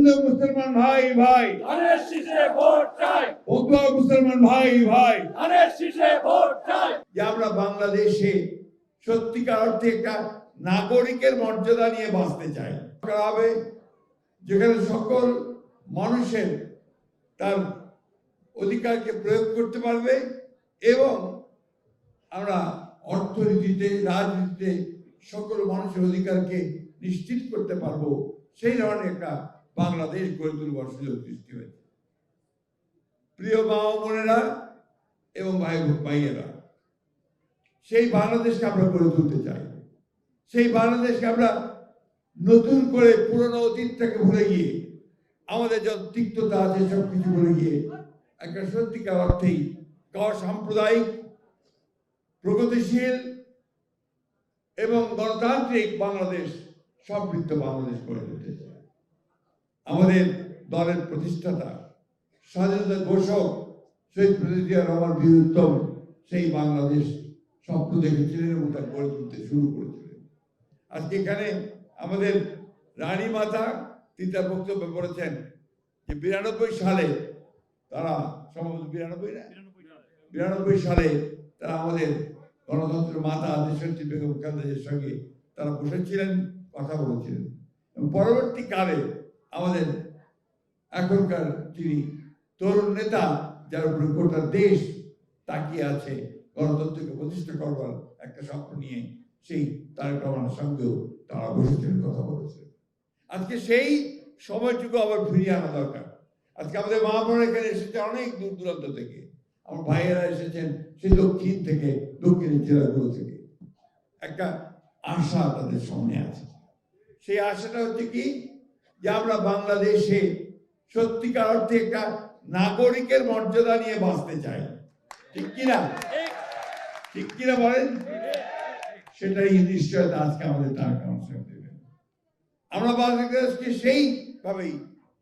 হিন্দু মুসলমান ভাই ভাই। ধানের শীষে ভোট চাই। বন্ধুয়া মুসলমান ভাই ভাই। ধানের শীষে ভোট চাই। যে আমরা বাংলাদেশে সত্যিকার অর্থে একটা নাগরিকের মর্যাদা নিয়ে বাঁচতে চাই। হবে যেখানে সকল মানুষের তার অধিকারকে প্রয়োগ করতে পারবে এবং আমরা অর্থনীতিতে রাজনীতিতে সকল মানুষের অধিকারকে নিশ্চিত করতে পারব সেই ধরনের একটা বাংলাদেশ গড়ে তুলবার সুযোগ সৃষ্টি হয়েছে প্রিয় মা ও বোনেরা এবং ভাই ভাইয়েরা, সেই বাংলাদেশকে আমরা গড়ে তুলতে চাই। সেই বাংলাদেশকে আমরা নতুন করে পুরনো অতীতটাকে ভুলে গিয়ে, আমাদের যত তিক্ততা আছে সব কিছু ভুলে গিয়ে, একটা সত্যিকার অর্থেই সাম্প্রদায়িক, প্রগতিশীল এবং গণতান্ত্রিক বাংলাদেশ সমৃদ্ধ বাংলাদেশ গড়ে তুলতে চাই। আমাদের দলের প্রতিষ্ঠাতা স্বাধীনতা ঘোষক শহীদ প্রেসিডিয়ার রহমান বীরুত্তম সেই বাংলাদেশ স্বপ্ন দেখেছিলেন এবং তা গড়ে তুলতে শুরু করেছিলেন। আজকে এখানে আমাদের রানী মাতা তিনি তার বক্তব্য করেছেন যে বিরানব্বই সালে তারা সম্ভবত বিরানব্বই না? বিরানব্বই সালে তারা আমাদের গণতন্ত্র মাতা দেশনেত্রী বেগম খালেদার সঙ্গে তারা বসেছিলেন, কথা বলেছিলেন। এবং পরবর্তীকালে আমাদের এখনকার যিনি তরুণ নেতা, যার উপরে গোটা দেশ তাকিয়ে আছে, গণতন্ত্রকে প্রতিষ্ঠা করবার একটা স্বপ্ন নিয়ে, সেই তারেক রহমানের সঙ্গেও তারা বসেছেন কথা বলেছেন আজকে সেই সময়টুকু আবার ফিরিয়ে আনা দরকার। আজকে আমাদের মা বোনেরা এখানে এসেছে অনেক দূর দূরান্ত থেকে। আমার ভাইয়েরা এসেছেন সেই দক্ষিণ থেকে, দক্ষিণের জেলাগুলো থেকে। একটা আশা তাদের সামনে আছে। সেই আশাটা হচ্ছে কি? যে আমরা বাংলাদেশে সত্যিকার অর্থে একটা নাগরিকের মর্যাদা নিয়ে বাঁচতে চাই। ঠিক কিনা? ঠিক কিনা বলেন? সেটাই নিশ্চয়তা আজকে আমাদের তার কাউন্সিল আমরা বাংলাদেশকে সেইভাবেই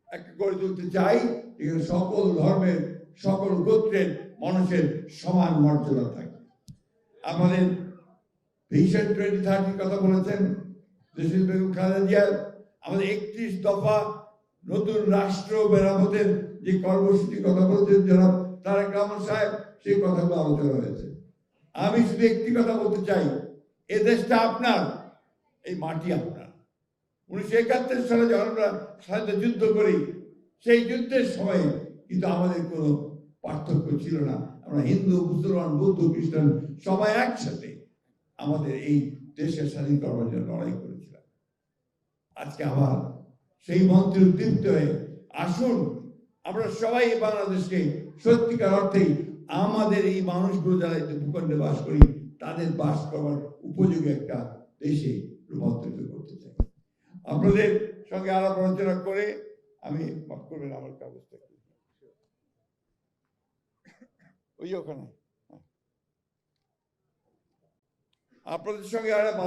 একটা গড়ে তুলতে চাই এখানে সকল ধর্মের, সকল গোত্রের মানুষের সমান মর্যাদা থাকে। আমাদের ভিশন টোয়েন্টি থার্টির কথা বলেছেন বেগম খালেদা জিয়ার আমাদের একত্রিশ দফা নতুন রাষ্ট্র মেরামতের যে কর্মসূচির কথা বলছেন জনাব তারেক রহমান সাহেব, সেই কথাগুলো আলোচনা হয়েছে। আমি শুধু একটি কথা বলতে চাই, এ দেশটা আপনার, এই মাটি আপনার। উনিশশো একাত্তর সালে যখন আমরা স্বাধীনতা যুদ্ধ করি, সেই যুদ্ধের সময় কিন্তু আমাদের কোনো পার্থক্য ছিল না। আমরা হিন্দু, মুসলমান, বৌদ্ধ, খ্রিস্টান সবাই একসাথে আমাদের এই দেশের স্বাধীন করবার জন্য লড়াই করেছিলাম। আজকে আবার সেই মন্ত্রে উদ্দীপ্ত হয়ে আসুন আমরা সবাই বাংলাদেশকে সত্যিকার অর্থেই আমাদের এই মানুষগুলো যারা এই ভূখণ্ডে বাস করি, তাদের বাস করার উপযোগী একটা দেশে রূপান্তরিত করতে চাই আপনাদের সঙ্গে আলাপ আলোচনা করে আমি মাফ করবেন, আমার কাগজটা? ওই ওখানে। আপনাদের সঙ্গে আলাপ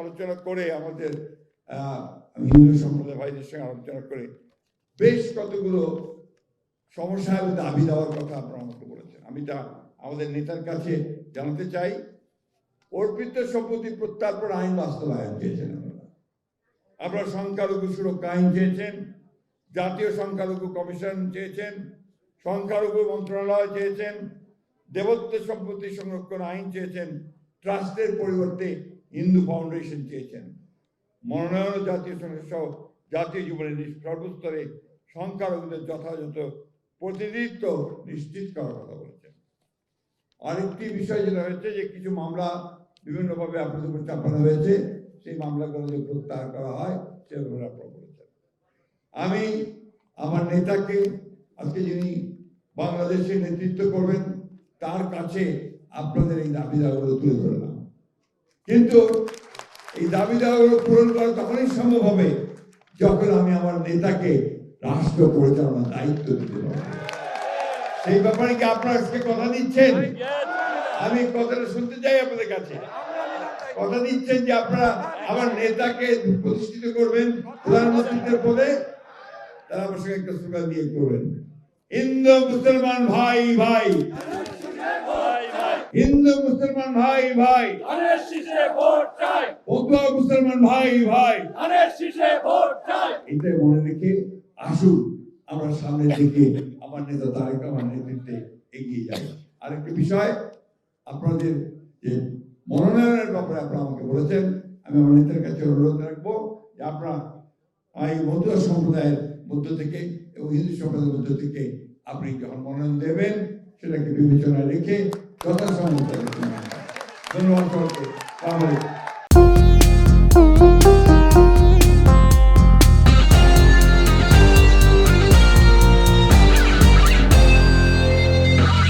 আলোচনা করে আমাদের হিন্দু সম্প্রদায় ভাইদের সঙ্গে আলোচনা করে বেশ কতগুলো সমস্যা এবং দাবি দেওয়ার কথা আপনারা আমাকে বলেছেন। আমি তা আমাদের নেতার কাছে জানাতে চাই। অর্পিত সম্পত্তি প্রত্যার্পণ আইন বাস্তবায়ন চেয়েছেন আপনারা। আপনারা সংখ্যালঘু সুরক্ষা আইন চেয়েছেন, জাতীয় সংখ্যালঘু কমিশন চেয়েছেন, সংখ্যালঘু মন্ত্রণালয় চেয়েছেন, দেবত্ব সম্পত্তি সংরক্ষণ আইন চেয়েছেন, ট্রাস্টের পরিবর্তে হিন্দু ফাউন্ডেশন চেয়েছেন। মনোনয়ন জাতীয় সংসদ সহ জাতীয় জীবনের সর্বস্তরে সংখ্যালঘুদের যথাযথ প্রতিনিধিত্ব নিশ্চিত করার কথা বলেছেন। আরেকটি বিষয় যেটা হয়েছে যে কিছু মামলা বিভিন্নভাবে আপনাদের উপর চাপানো হয়েছে। সেই মামলাগুলো যে প্রত্যাহার করা হয় আপনারা বলেছেন আমি আমার নেতাকে, আজকে যিনি বাংলাদেশের নেতৃত্ব করবেন, তার কাছে আপনাদের এই দাবি তুলে ধরলাম। কিন্তু এই দাবি দাওয়াগুলো পূরণ করা তখনই সম্ভব হবে যখন আমি আমার নেতাকে রাষ্ট্র পরিচালনার দায়িত্ব দিতে পারব। সেই ব্যাপারে কি আপনারা আজকে কথা দিচ্ছেন? আমি কথাটা শুনতে চাই আপনাদের কাছে। কথা দিচ্ছেন যে আপনারা আমার নেতাকে প্রতিষ্ঠিত করবেন প্রধানমন্ত্রীদের পদে, তারা আমার সঙ্গে একটা স্লোগান দিয়ে করবেন। হিন্দু, মুসলমান ভাই ভাই ভাই ভাই হিন্দু মুসলমান ভাই ভাই। ধানের শীষে ভোট চাই। বন্ধুয়া মুসলমান ভাই ভাই। ধানের শীষে ভোট চাই। এটা মনে রেখে আসুন আমরা সামনের দিকে আমার নেতা তারেক আমার নেতৃত্বে এগিয়ে যাই। আরেকটি বিষয় আপনাদের যে মনোনয়নের ব্যাপারে আপনারা আমাকে বলেছেন আমি আমার নেতার কাছে অনুরোধ রাখব যে আপনারা এই মধ্যুয়া সম্প্রদায়ের মধ্য থেকে এবং হিন্দু সম্প্রদায়ের মধ্য থেকে আপনি যখন মনোনয়ন দেবেন সেটাকে বিবেচনায় রেখে Thank you ederim. Dönüyorum çok. Tamam.